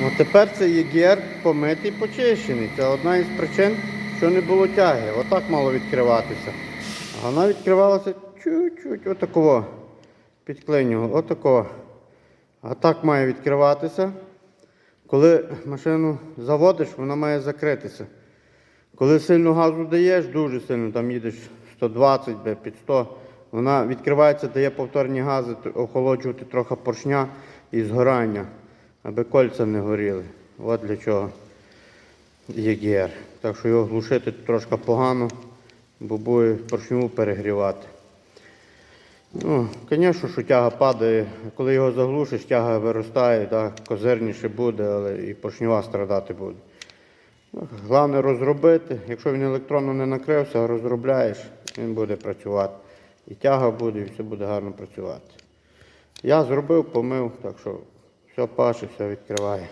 Ну, тепер це ЄГР помитий, почищений. Це одна із причин, що не було тяги. Отак мало відкриватися. А вона відкривалася чуть-чуть, отакого. Підклинювало, отакого. А так має відкриватися. Коли машину заводиш, вона має закритися. Коли сильно газу даєш, дуже сильно, там їдеш 120 би, під 100, вона відкривається, дає повторні гази, охолоджувати трохи поршня і згорання, аби кольця не горіли. От для чого є ГР. Так що його глушити трошки погано, бо буде поршню перегрівати. Ну, звісно, що тяга падає. Коли його заглушиш, тяга виростає, так, козирніше буде, але і поршнева страдати буде. Ну, Головне розробити. Якщо він електронно не накрився, розробляєш, він буде працювати. І тяга буде, і все буде гарно працювати. Я зробив, помив, так що все паше, все відкриває.